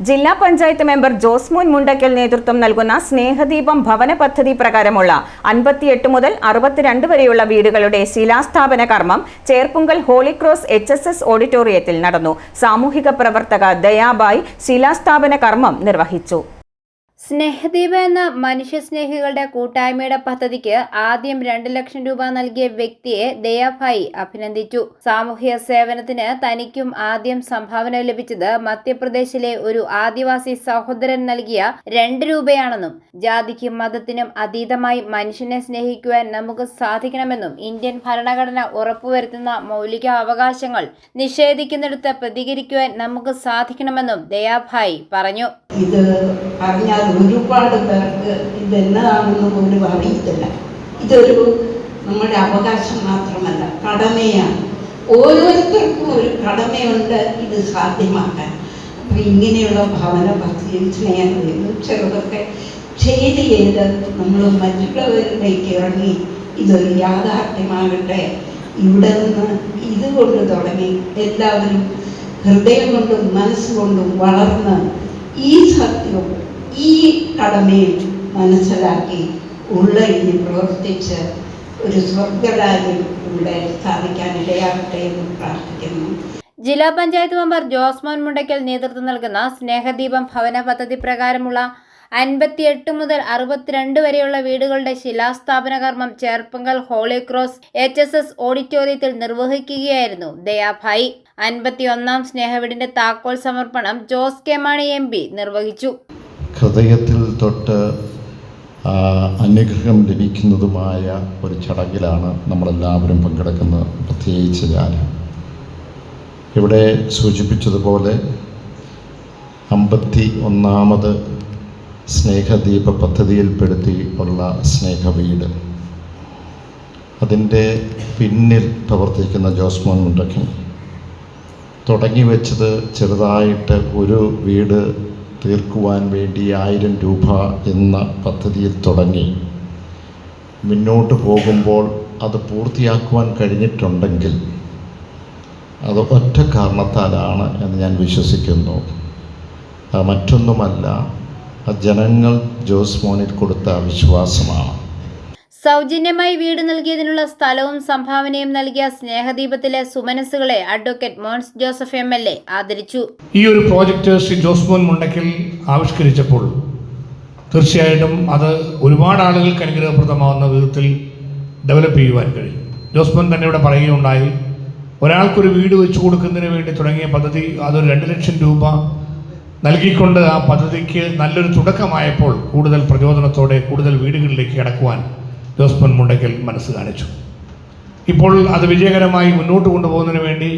ജില്ലാ പഞ്ചായത്ത് മെമ്പർ ജോസ്മോൻ മുണ്ടക്കൽ നേതൃത്വം നൽകുന്ന സ്നേഹദീപം ഭവന പദ്ധതി പ്രകാരമുള്ള അൻപത്തിയെട്ട് മുതൽ അറുപത്തിരണ്ട് വരെയുള്ള വീടുകളുടെ ശിലാസ്ഥാപന കർമ്മം Cherpunkal holy cross H S S ഓഡിറ്റോറിയത്തിൽ നടന്നു. സാമൂഹിക പ്രവർത്തക ദയാബായ് ശിലാസ്ഥാപന കർമ്മം നിർവഹിച്ചു. സ്നേഹദീപ എന്ന മനുഷ്യസ്നേഹികളുടെ കൂട്ടായ്മയുടെ പദ്ധതിക്ക് ആദ്യം രണ്ട് ലക്ഷം രൂപ നൽകിയ വ്യക്തിയെ ദയാഭായി അഭിനന്ദിച്ചു. സാമൂഹ്യ സേവനത്തിന് തനിക്കും ആദ്യം സംഭാവന ലഭിച്ചത് മധ്യപ്രദേശിലെ ഒരു ആദിവാസി സഹോദരൻ നൽകിയ രണ്ട് രൂപയാണെന്നും ജാതിക്കും മതത്തിനും അതീതമായി മനുഷ്യനെ സ്നേഹിക്കുവാൻ നമുക്ക് സാധിക്കണമെന്നും ഇന്ത്യൻ ഭരണഘടന ഉറപ്പുവരുത്തുന്ന മൗലിക അവകാശങ്ങൾ നിഷേധിക്കുന്നിടത്ത് പ്രതികരിക്കുവാൻ നമുക്ക് സാധിക്കണമെന്നും ദയാഭായി പറഞ്ഞു. ഇത് അറിഞ്ഞാൽ ഒരുപാട് പേർക്ക് ഇതെന്നതാണെന്ന് പോലും അറിയത്തില്ല. ഇതൊരു നമ്മുടെ അവകാശം മാത്രമല്ല കടമയാണ്. ഓരോരുത്തർക്കും ഒരു കടമയുണ്ട് ഇത് സാധ്യമാക്കാൻ. അപ്പം ഇങ്ങനെയുള്ള ഭവന പദ്ധതിയിൽ സ്നേഹം ചെറുതൊക്കെ ചെയ്ത് ചെയ്ത് നമ്മൾ മറ്റുള്ളവരിലേക്ക് ഇറങ്ങി ഇതൊരു യാഥാർത്ഥ്യമാകട്ടെ. ഇവിടെ നിന്ന് ഇതുകൊണ്ട് തുടങ്ങി എല്ലാവരും ഹൃദയം കൊണ്ടും മനസ്സുകൊണ്ടും വളർന്ന് ഈ സത്യവും ഈ കടമയും മനസ്സിലാക്കി ഉള്ളിൽ പ്രവർത്തിച്ച് ഒരു സ്വർഗരാജ്യം ഇവിടെ സ്ഥാപിക്കാൻ ഇടയാകട്ടെ എന്ന് പ്രാർത്ഥിക്കുന്നു. ജില്ലാ പഞ്ചായത്ത് മെമ്പർ ജോസ്മോൻ മുണ്ടയ്ക്കൽ നേതൃത്വം നൽകുന്ന സ്നേഹദീപം ഭവന പദ്ധതി പ്രകാരമുള്ള അൻപത്തിയെട്ട് മുതൽ അറുപത്തിരണ്ട് വരെയുള്ള വീടുകളുടെ ശിലാസ്ഥാപന കർമ്മം Cherpunkal holy cross H S S ഓഡിറ്റോറിയത്തിൽ നിർവഹിക്കുകയായിരുന്നു ദയാഭായി. അൻപത്തിയൊന്നാം സ്നേഹവീടിന്റെ താക്കോൽ സമർപ്പണം Jose K Mani M P നിർവഹിച്ചു. ഹൃദയത്തിൽ തൊട്ട് അനുഗ്രഹം ലഭിക്കുന്നതുമായ ഒരു ചടങ്ങിലാണ് നമ്മളെല്ലാവരും പങ്കെടുക്കുന്നത്. പ്രത്യേകിച്ച് ഞാൻ. ഇവിടെ സൂചിപ്പിച്ചതുപോലെ അമ്പത്തി ഒന്നാമത് സ്നേഹദീപ പദ്ധതിയിൽപ്പെടുത്തി ഉള്ള സ്നേഹവീട്. അതിന്റെ പിന്നിൽ പ്രവർത്തിക്കുന്ന ജോസ്മോൻ മുണ്ടക്കൻ തുടങ്ങി വെച്ചത് ചെറുതായിട്ട് ഒരു വീട് തീർക്കുവാൻ വേണ്ടി ആയിരം രൂപ എന്ന പദ്ധതിയിൽ തുടങ്ങി. മുന്നോട്ട് പോകുമ്പോൾ അത് പൂർത്തിയാക്കുവാൻ കഴിഞ്ഞിട്ടുണ്ടെങ്കിൽ അത് ഒറ്റ കാരണത്താലാണ് എന്ന് ഞാൻ വിശ്വസിക്കുന്നു. മറ്റൊന്നുമല്ല ജനങ്ങൾ ജോസ് മോനിൽ കൊടുത്ത വിശ്വാസമാണ്. സൗജന്യമായി വീട് നൽകിയതിനുള്ള സ്ഥലവും സംഭാവനയും നൽകിയ സ്നേഹദീപത്തിലെ സുമനസ്സുകളെ advocate Mons Joseph M L A ആദരിച്ചു. ഈ ഒരു പ്രോജക്റ്റ് ശ്രീ ജോസ് മോൻ മുണ്ടക്കിൽ ആവിഷ്കരിച്ചപ്പോൾ തീർച്ചയായിട്ടും അത് ഒരുപാട് ആളുകൾക്ക് അനുഗ്രഹപ്രദമാവുന്ന വിധത്തിൽ ഡെവലപ്പ് ചെയ്യുവാൻ കഴിയും. ജോസ് മോൻ തന്നെ ഇവിടെ പറയുകയുണ്ടായി ഒരാൾക്കൊരു വീട് വെച്ചു കൊടുക്കുന്നതിന് വേണ്ടി തുടങ്ങിയ പദ്ധതി അതൊരു രണ്ട് ലക്ഷം രൂപ നൽകിക്കൊണ്ട് ആ പദ്ധതിക്ക് നല്ലൊരു തുടക്കമായപ്പോൾ കൂടുതൽ പ്രചോദനത്തോടെ കൂടുതൽ വീടുകളിലേക്ക് കടക്കുവാൻ ജോസ്മൻ മുണ്ടയ്ക്കൽ മനസ്സ് കാണിച്ചു. ഇപ്പോൾ അത് വിജയകരമായി മുന്നോട്ട് കൊണ്ടുപോകുന്നതിന് വേണ്ടി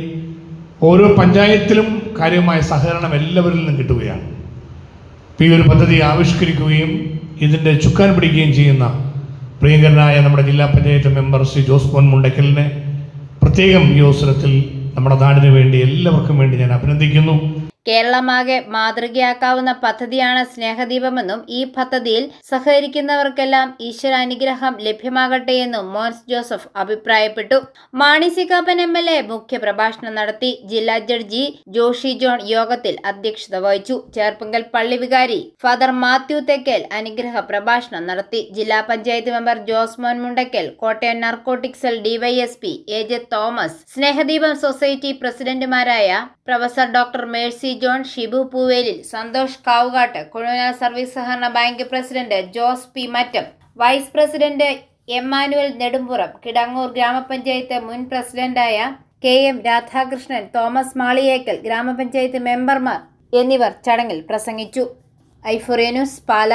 ഓരോ പഞ്ചായത്തിലും കാര്യമായ സഹകരണം എല്ലാവരിൽ നിന്നും കിട്ടുകയാണ്. ഈ ഒരു പദ്ധതി ആവിഷ്കരിക്കുകയും ഇതിന്റെ ചുക്കാൻ പിടിക്കുകയും ചെയ്യുന്ന പ്രിയങ്കരനായ നമ്മുടെ ജില്ലാ പഞ്ചായത്ത് മെമ്പർ ശ്രീ ജോസ് മോൻ മുണ്ടയ്ക്കലിനെ പ്രത്യേകം ഈ അവസരത്തിൽ നമ്മുടെ നാടിന് വേണ്ടി എല്ലാവർക്കും വേണ്ടി ഞാൻ അഭിനന്ദിക്കുന്നു. കേരളമാകെ മാതൃകയാക്കാവുന്ന പദ്ധതിയാണ് സ്നേഹദീപമെന്നും ഈ പദ്ധതിയിൽ സഹകരിക്കുന്നവർക്കെല്ലാം ഈശ്വര അനുഗ്രഹം ലഭ്യമാകട്ടെ എന്നും മോൻസ് ജോസഫ് അഭിപ്രായപ്പെട്ടു. Mani C Kappan M L A മുഖ്യപ്രഭാഷണം നടത്തി ജില്ലാ ജഡ്ജി ജോഷി ജോൺ യോഗത്തിൽ അധ്യക്ഷത വഹിച്ചു. ചേർപ്പങ്കൽ പള്ളി വികാരി ഫാദർ മാത്യു തെക്കേൽ അനുഗ്രഹ പ്രഭാഷണം നടത്തി. ജില്ലാ panchayat member Jose Mon Mundakkal Kottayam narcotic cell DySP A J Thomas Snehadeepam society പ്രസിഡന്റുമാരായ professor doctor Mercy John Shibu Poovelil Santhosh Kavukattu Kuzhavanal service സഹകരണ bank president Jose P Mattam vice president Emmanuel Nedumpuram Kidangoor ഗ്രാമപഞ്ചായത്ത് മുൻ പ്രസിഡന്റായ K M Radhakrishnan Thomas Maliyekkal ഗ്രാമപഞ്ചായത്ത് മെമ്പർമാർ എന്നിവർ ചടങ്ങിൽ പ്രസംഗിച്ചു. ഐഫുറിയ ന്യൂസ് പാല.